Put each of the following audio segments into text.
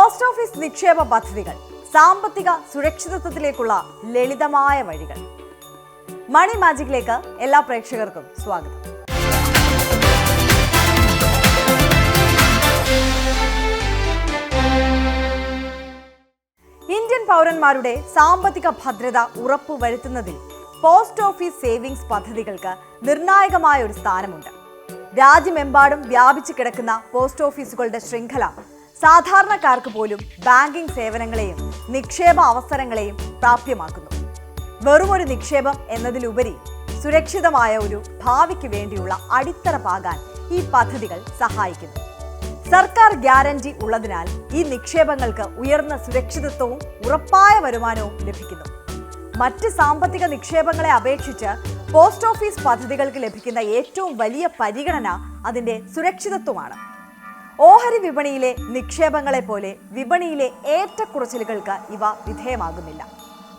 Post office നിക്ഷേപ പദ്ധതികൾ സാമ്പത്തിക സുരക്ഷിതത്വത്തിലേക്കുള്ള ലളിതമായ വഴികൾ. മണി മാജിക്കിലേക്ക് എല്ലാ പ്രേക്ഷകർക്കും സ്വാഗതം. ഇന്ത്യൻ പൗരന്മാരുടെ സാമ്പത്തിക ഭദ്രത ഉറപ്പുവരുത്തുന്നതിൽ പോസ്റ്റ് ഓഫീസ് സേവിങ്സ് പദ്ധതികൾക്ക് നിർണായകമായ ഒരു സ്ഥാനമുണ്ട്. രാജ്യമെമ്പാടും വ്യാപിച്ചു കിടക്കുന്ന പോസ്റ്റ് ഓഫീസുകളുടെ ശൃംഖല സാധാരണക്കാർക്ക് പോലും ബാങ്കിംഗ് സേവനങ്ങളെയും നിക്ഷേപ അവസരങ്ങളെയും പ്രാപ്യമാക്കുന്നു. വെറുമൊരു നിക്ഷേപം എന്നതിലുപരി സുരക്ഷിതമായ ഒരു ഭാവിക്ക് വേണ്ടിയുള്ള അടിത്തറ പാകാൻ ഈ പദ്ധതികൾ സഹായിക്കുന്നു. സർക്കാർ ഗ്യാരണ്ടി ഉള്ളതിനാൽ ഈ നിക്ഷേപങ്ങൾക്ക് ഉയർന്ന സുരക്ഷിതത്വവും ഉറപ്പായ വരുമാനവും ലഭിക്കുന്നു. മറ്റ് സാമ്പത്തിക നിക്ഷേപങ്ങളെ അപേക്ഷിച്ച് പോസ്റ്റ് ഓഫീസ് പദ്ധതികൾക്ക് ലഭിക്കുന്ന ഏറ്റവും വലിയ പരിഗണന അതിന്റെ സുരക്ഷിതത്വമാണ്. ഓഹരി വിപണിയിലെ നിക്ഷേപങ്ങളെ പോലെ വിപണിയിലെ ഏറ്റക്കുറച്ചിലുകൾക്ക് ഇവ വിധേയമാകുന്നില്ല.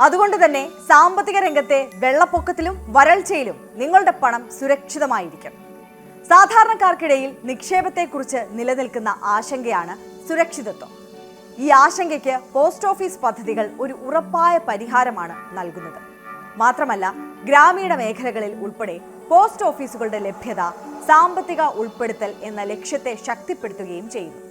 അതുകൊണ്ട് തന്നെ സാമ്പത്തിക രംഗത്തെ വെള്ളപ്പൊക്കത്തിലും വരൾച്ചയിലും നിങ്ങളുടെ പണം സുരക്ഷിതമായിരിക്കും. സാധാരണക്കാർക്കിടയിൽ നിക്ഷേപത്തെക്കുറിച്ച് നിലനിൽക്കുന്ന ആശങ്കയാണ് സുരക്ഷിതത്വം. ഈ ആശങ്കയ്ക്ക് പോസ്റ്റ് ഓഫീസ് പദ്ധതികൾ ഒരു ഉറപ്പായ പരിഹാരമാണ് നൽകുന്നത്. മാത്രമല്ല ഗ്രാമീണ മേഖലകളിൽ ഉൾപ്പെടെ പോസ്റ്റ് ഓഫീസുകളുടെ ലഭ്യത സാമ്പത്തിക ഉൾപ്പെടുത്തൽ എന്ന ലക്ഷ്യത്തെ ശക്തിപ്പെടുത്തുകയും ചെയ്യുന്നു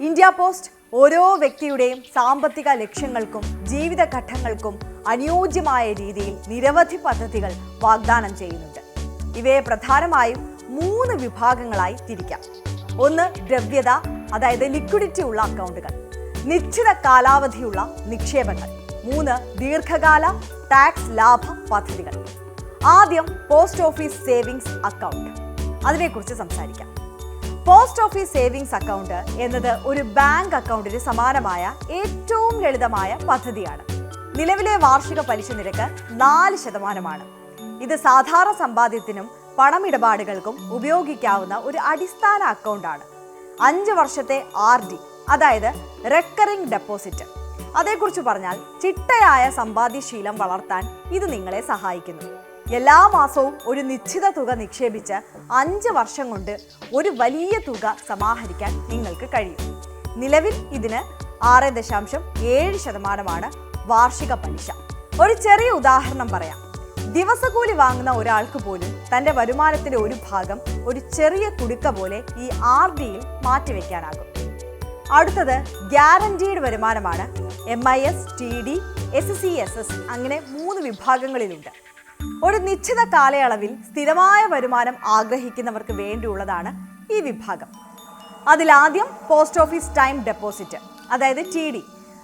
ഇന്ത്യ പോസ്റ്റ് ഓരോ വ്യക്തിയുടെയും സാമ്പത്തിക ലക്ഷ്യങ്ങൾക്കും ജീവിത ഘട്ടങ്ങൾക്കും അനുയോജ്യമായ രീതിയിൽ നിരവധി പദ്ധതികൾ വാഗ്ദാനം ചെയ്യുന്നുണ്ട്. ഇവയെ പ്രധാനമായും മൂന്ന് വിഭാഗങ്ങളായി തിരിക്കാം. ഒന്ന് ദ്രവ്യത അതായത് ലിക്വിഡിറ്റി ഉള്ള അക്കൗണ്ടുകൾ. നിശ്ചിത കാലാവധിയുള്ള നിക്ഷേപങ്ങൾ. മൂന്ന് ദീർഘകാല ടാക്സ് ലാഭ പദ്ധതികൾ. ആദ്യം പോസ്റ്റ് ഓഫീസ് സേവിങ്സ് അക്കൗണ്ട്. അതിനെക്കുറിച്ച് സംസാരിക്കാം. പോസ്റ്റ് ഓഫീസ് സേവിങ്സ് അക്കൗണ്ട് എന്നത് ഒരു ബാങ്ക് അക്കൗണ്ടിന് സമാനമായ ഏറ്റവും ലളിതമായ പദ്ധതിയാണ്. നിലവിലെ വാർഷിക പലിശ നിരക്ക് നാല് ശതമാനമാണ്. ഇത് സാധാരണ സമ്പാദ്യത്തിനും പണമിടപാടുകൾക്കും ഉപയോഗിക്കാവുന്ന ഒരു അടിസ്ഥാന അക്കൗണ്ടാണ്. അഞ്ച് വർഷത്തെ ആർ ഡി അതായത് റെക്കറിംഗ് ഡെപ്പോസിറ്റ്. അതേക്കുറിച്ച് പറഞ്ഞാൽ ചിട്ടയായ സമ്പാദ്യശീലം വളർത്താൻ ഇത് നിങ്ങളെ സഹായിക്കുന്നു. എല്ലാ മാസവും ഒരു നിശ്ചിത തുക നിക്ഷേപിച്ച് അഞ്ച് വർഷം കൊണ്ട് ഒരു വലിയ തുക സമാഹരിക്കാൻ നിങ്ങൾക്ക് കഴിയും. നിലവിൽ ഇതിന് ആറ് ദശാംശം ഏഴ് ശതമാനമാണ് വാർഷിക പലിശ. ഒരു ചെറിയ ഉദാഹരണം പറയാം. ദിവസക്കൂലി വാങ്ങുന്ന ഒരാൾക്ക് പോലും തന്റെ വരുമാനത്തിന്റെ ഒരു ഭാഗം ഒരു ചെറിയ കുടുക്ക പോലെ ഈ ആർ ഡിയിൽ മാറ്റിവെക്കാനാകും. അടുത്തത് ഗ്യാരണ്ടീഡ് വരുമാനമാണ്. M I S T D S C S S അങ്ങനെ മൂന്ന് വിഭാഗങ്ങളിലുണ്ട്. ഒരു നിശ്ചിത കാലയളവിൽ സ്ഥിരമായ വരുമാനം ആഗ്രഹിക്കുന്നവർക്ക് വേണ്ടിയുള്ളതാണ് ഈ വിഭാഗം. അതിലാദ്യം പോസ്റ്റ് ഓഫീസ് ടൈം ഡെപ്പോസിറ്റ് അതായത് ടി ഡി.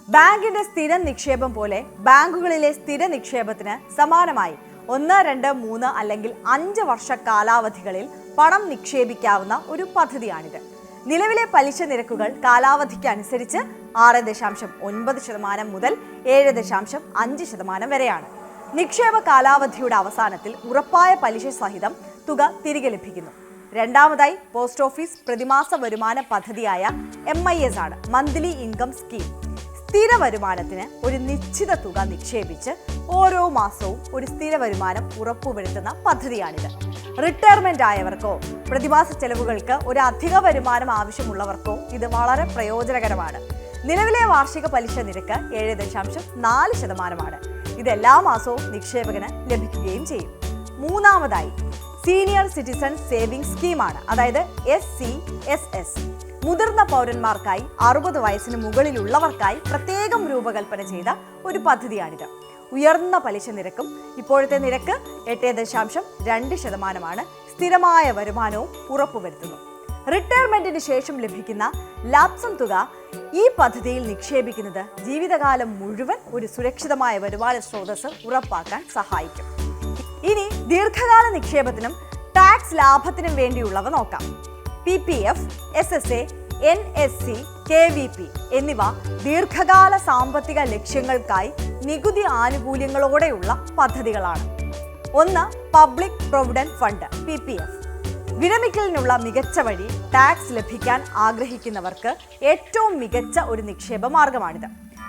ബാങ്കിന്റെ സ്ഥിര നിക്ഷേപം പോലെ ബാങ്കുകളിലെ സ്ഥിര നിക്ഷേപത്തിന് സമാനമായി ഒന്ന് രണ്ട് മൂന്ന് അല്ലെങ്കിൽ അഞ്ച് വർഷ കാലാവധികളിൽ പണം നിക്ഷേപിക്കാവുന്ന ഒരു പദ്ധതിയാണിത്. നിലവിലെ പലിശ നിരക്കുകൾ കാലാവധിക്ക് അനുസരിച്ച് ആറ് ദശാംശം ഒൻപത് ശതമാനം മുതൽ ഏഴ് ദശാംശം അഞ്ച് ശതമാനം വരെയാണ്. നിക്ഷേപ കാലാവധിയുടെ അവസാനത്തിൽ ഉറപ്പായ പലിശ സഹിതം തുക തിരികെ ലഭിക്കുന്നു. രണ്ടാമതായി പോസ്റ്റ് ഓഫീസ് പ്രതിമാസ വരുമാന പദ്ധതിയായ എം ഐ എസ് ആണ് മന്ത്ലി ഇൻകം സ്കീം. സ്ഥിര വരുമാനത്തിന് ഒരു നിശ്ചിത തുക നിക്ഷേപിച്ച് ഓരോ മാസവും ഒരു സ്ഥിര വരുമാനം ഉറപ്പുവരുത്തുന്ന പദ്ധതിയാണിത്. റിട്ടയർമെന്റ് ആയവർക്കോ പ്രതിമാസ ചെലവുകൾക്ക് ഒരു അധിക വരുമാനം ആവശ്യമുള്ളവർക്കോ ഇത് വളരെ പ്രയോജനകരമാണ്. നിലവിലെ വാർഷിക പലിശ നിരക്ക് ഏഴ് ദശാംശം നാല് ശതമാനമാണ്. ഇത് എല്ലാ മാസവും നിക്ഷേപകന് ലഭിക്കുകയും ചെയ്യും. മൂന്നാമതായി സീനിയർ സിറ്റിസൺ സേവിംഗ് സ്കീമാണ്. അതായത് എസ് സി എസ് എസ് മുതിർന്ന പൗരന്മാർക്കായി അറുപത് വയസ്സിന് മുകളിലുള്ളവർക്കായി പ്രത്യേകം രൂപകൽപ്പന ചെയ്ത ഒരു പദ്ധതിയാണിത്. ഉയർന്ന പലിശ നിരക്കും ഇപ്പോഴത്തെ നിരക്ക് എട്ട് ദശാംശം രണ്ട് ശതമാനമാണ്. സ്ഥിരമായ വരുമാനവും ഉറപ്പുവരുത്തുന്നു. റിട്ടയർമെന്റിന് ശേഷം ലഭിക്കുന്ന ലാപ്സം തുക ഈ പദ്ധതിയിൽ നിക്ഷേപിക്കുന്നത് ജീവിതകാലം മുഴുവൻ ഒരു സുരക്ഷിതമായ വരുമാന സ്രോതസ് ഉറപ്പാക്കാൻ സഹായിക്കും. ഇനി ദീർഘകാല നിക്ഷേപത്തിനും ടാക്സ് ലാഭത്തിനും വേണ്ടിയുള്ളവ നോക്കാം. P P F S S A N S C K V P എന്നിവ ദീർഘകാല സാമ്പത്തിക ലക്ഷ്യങ്ങൾക്കായി നികുതി ആനുകൂല്യങ്ങളോടെയുള്ള പദ്ധതികളാണ്. ഒന്ന് public provident fund P P F. വിരമിക്കലിനുള്ള മികച്ച വഴി ടാക്സ് ലഭിക്കാൻ ആഗ്രഹിക്കുന്നവർക്ക് ഏറ്റവും മികച്ച ഒരു നിക്ഷേപ മാർഗമാണിത്.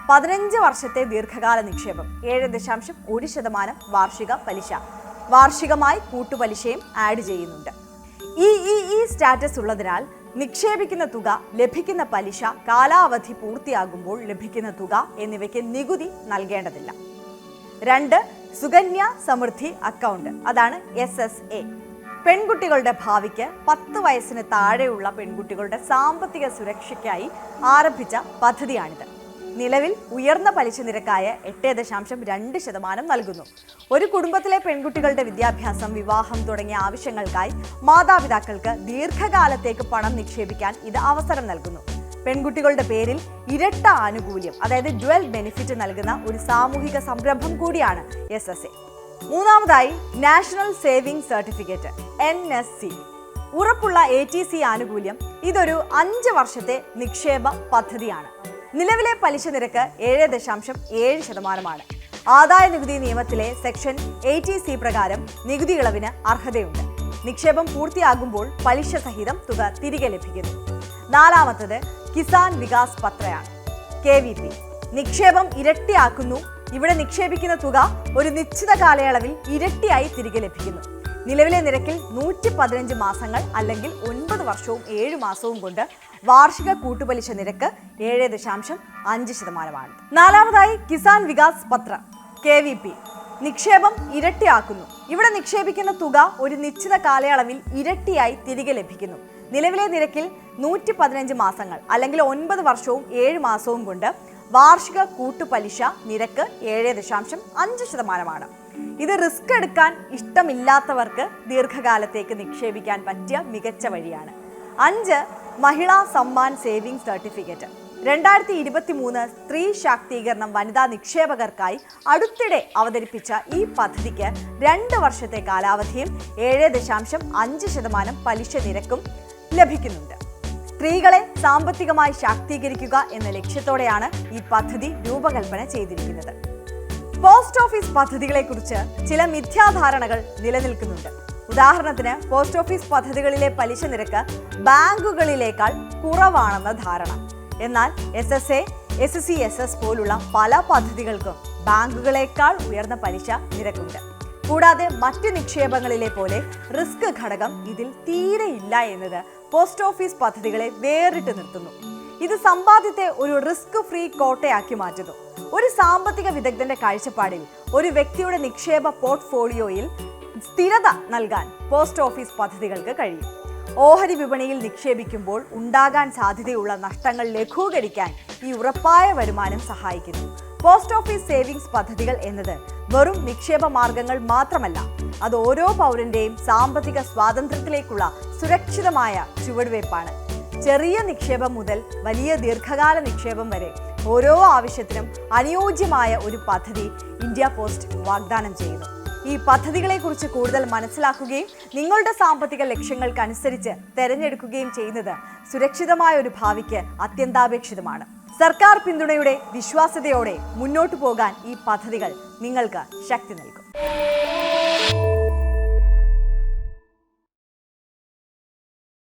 പതിനഞ്ച് വർഷത്തെ ദീർഘകാല നിക്ഷേപം ഏഴ് ദശാംശം ഒരു ശതമാനം വാർഷിക പലിശ വാർഷികമായി കൂട്ടുപലിശയും ആഡ് ചെയ്യുന്നുണ്ട്. ഇ ഇ ഇ സ്റ്റാറ്റസ് ഉള്ളതിനാൽ നിക്ഷേപിക്കുന്ന തുക ലഭിക്കുന്ന പലിശ കാലാവധി പൂർത്തിയാകുമ്പോൾ ലഭിക്കുന്ന തുക എന്നിവയ്ക്ക് നികുതി നൽകേണ്ടതില്ല. രണ്ട് സുകന്യ സമൃദ്ധി അക്കൗണ്ട് അതാണ് എസ് എസ് എ പെൺകുട്ടികളുടെ ഭാവിക്ക് പത്ത് വയസ്സിന് താഴെയുള്ള പെൺകുട്ടികളുടെ സാമ്പത്തിക സുരക്ഷയ്ക്കായി ആരംഭിച്ച പദ്ധതിയാണിത്. നിലവിൽ ഉയർന്ന പലിശ നിരക്കായ എട്ട് ദശാംശം രണ്ട് ശതമാനം നൽകുന്നു. ഒരു കുടുംബത്തിലെ പെൺകുട്ടികളുടെ വിദ്യാഭ്യാസം വിവാഹം തുടങ്ങിയ ആവശ്യങ്ങൾക്കായി മാതാപിതാക്കൾക്ക് ദീർഘകാലത്തേക്ക് പണം നിക്ഷേപിക്കാൻ ഇത് അവസരം നൽകുന്നു. പെൺകുട്ടികളുടെ പേരിൽ ഇരട്ട ആനുകൂല്യം അതായത് ഡ്വൽ ബെനിഫിറ്റ് നൽകുന്ന ഒരു സാമൂഹിക സംരംഭം കൂടിയാണ് എസ് എസ് എ. മൂന്നാമതായി national saving certificate N S C. ഉറപ്പുള്ള എ ടി സി ആനുകൂല്യം ഇതൊരു അഞ്ച് വർഷത്തെ നിക്ഷേപ പദ്ധതിയാണ്. നിലവിലെ പലിശ നിരക്ക് ഏഴ് ദശാംശം ഏഴ് ശതമാനമാണ്. ആദായ നികുതി നിയമത്തിലെ സെക്ഷൻ എയ്റ്റി സി പ്രകാരം നികുതി ഇളവിന് അർഹതയുണ്ട്. നിക്ഷേപം പൂർത്തിയാകുമ്പോൾ പലിശ സഹിതം തുക തിരികെ ലഭിക്കുന്നു. നാലാമത്തത് Kisan Vikas പത്രയാണ്. K V P. നിക്ഷേപം ഇരട്ടിയാക്കുന്നു ഇവിടെ നിക്ഷേപിക്കുന്ന തുക ഒരു നിശ്ചിത കാലയളവിൽ ഇരട്ടിയായി തിരികെ ലഭിക്കുന്നു. നിലവിലെ നിരക്കിൽ നൂറ്റി പതിനഞ്ച് മാസങ്ങൾ അല്ലെങ്കിൽ ഒൻപത് വർഷവും ഏഴ് മാസവും കൊണ്ട് വാർഷിക കൂട്ടുപലിശ നിരക്ക് ഏഴ് ദശാംശം അഞ്ച് ശതമാനമാണ്. നാലാമതായി Kisan Vikas Patra K V P. നിക്ഷേപം ഇരട്ടിയാക്കുന്നു. ഇവിടെ നിക്ഷേപിക്കുന്ന തുക ഒരു നിശ്ചിത കാലയളവിൽ ഇരട്ടിയായി തിരികെ ലഭിക്കുന്നു. നിലവിലെ നിരക്കിൽ നൂറ്റി പതിനഞ്ച് മാസങ്ങൾ അല്ലെങ്കിൽ ഒൻപത് വർഷവും ഏഴ് മാസവും കൊണ്ട് വാർഷിക കൂട്ടുപലിശ നിരക്ക് ഏഴ് ദശാംശം അഞ്ച് ശതമാനമാണ്. ഇത് റിസ്ക് എടുക്കാൻ ഇഷ്ടമില്ലാത്തവർക്ക് ദീർഘകാലത്തേക്ക് നിക്ഷേപിക്കാൻ പറ്റിയ മികച്ച വഴിയാണ്. അഞ്ച് മഹിളാ സമ്മാൻ സേവിംഗ് സർട്ടിഫിക്കറ്റ്. രണ്ടായിരത്തി ഇരുപത്തി മൂന്ന് സ്ത്രീ ശാക്തീകരണം വനിതാ നിക്ഷേപകർക്കായി അടുത്തിടെ അവതരിപ്പിച്ച ഈ പദ്ധതിക്ക് രണ്ട് വർഷത്തെ കാലാവധിയിൽ ഏഴ് ദശാംശം അഞ്ച് ശതമാനം പലിശ നിരക്കും ലഭിക്കുന്നുണ്ട്. സ്ത്രീകളെ സാമ്പത്തികമായി ശാക്തീകരിക്കുക എന്ന ലക്ഷ്യത്തോടെയാണ് ഈ പദ്ധതി രൂപകൽപ്പന ചെയ്തിരിക്കുന്നത്. പോസ്റ്റ് ഓഫീസ് പദ്ധതികളെക്കുറിച്ച് ചില മിഥ്യാധാരണകൾ നിലനിൽക്കുന്നുണ്ട്. ഉദാഹരണത്തിന് പോസ്റ്റ് ഓഫീസ് പദ്ധതികളിലെ പലിശ നിരക്ക് ബാങ്കുകളിലേക്കാൾ കുറവാണെന്ന ധാരണ. എന്നാൽ S S A S C S S പോലുള്ള പല പദ്ധതികൾക്കും ബാങ്കുകളേക്കാൾ ഉയർന്ന പലിശ നിരക്കുണ്ട്. കൂടാതെ മറ്റ് നിക്ഷേപങ്ങളിലെ പോലെ റിസ്ക് ഘടകം ഇതിൽ തീരെ ഇല്ല എന്നത് പോസ്റ്റ് ഓഫീസ് പദ്ധതികളെ വേറിട്ട് നിർത്തുന്നു. ഇത് സമ്പാദ്യത്തെ ഒരു റിസ്ക് ഫ്രീ കോട്ടയാക്കി മാറ്റുന്നു. ഒരു സാമ്പത്തിക വിദഗ്ധന്റെ കാഴ്ചപ്പാടിൽ ഒരു വ്യക്തിയുടെ നിക്ഷേപ പോർട്ട്ഫോളിയോയിൽ സ്ഥിരത നൽകാൻ പോസ്റ്റ് ഓഫീസ് പദ്ധതികൾക്ക് കഴിയും. ഓഹരി വിപണിയിൽ നിക്ഷേപിക്കുമ്പോൾ ഉണ്ടാകാൻ സാധ്യതയുള്ള നഷ്ടങ്ങൾ ലഘൂകരിക്കാൻ ഈ ഉറപ്പായ വരുമാനം സഹായിക്കുന്നു. പോസ്റ്റ് ഓഫീസ് സേവിങ്സ് പദ്ധതികൾ എന്നത് വെറും നിക്ഷേപ മാർഗങ്ങൾ മാത്രമല്ല അത് ഓരോ പൗരന്റെയും സാമ്പത്തിക സ്വാതന്ത്ര്യത്തിലേക്കുള്ള സുരക്ഷിതമായ ചുവടുവയ്പ്പാണ്. ചെറിയ നിക്ഷേപം മുതൽ വലിയ ദീർഘകാല നിക്ഷേപം വരെ ഓരോ ആവശ്യത്തിനും അനുയോജ്യമായ ഒരു പദ്ധതി ഇന്ത്യ പോസ്റ്റ് വാഗ്ദാനം ചെയ്യുന്നു. ഈ പദ്ധതികളെക്കുറിച്ച് കൂടുതൽ മനസ്സിലാക്കുകയും നിങ്ങളുടെ സാമ്പത്തിക ലക്ഷ്യങ്ങൾക്കനുസരിച്ച് തിരഞ്ഞെടുക്കുകയും ചെയ്യുന്നത് സുരക്ഷിതമായ ഒരു ഭാവിക്ക് അത്യന്താപേക്ഷിതമാണ്. സർക്കാർ പിന്തുണയുടെ വിശ്വാസ്യതയോടെ മുന്നോട്ടു പോകാൻ ഈ പദ്ധതികൾ നിങ്ങൾക്ക് ശക്തി നൽകും.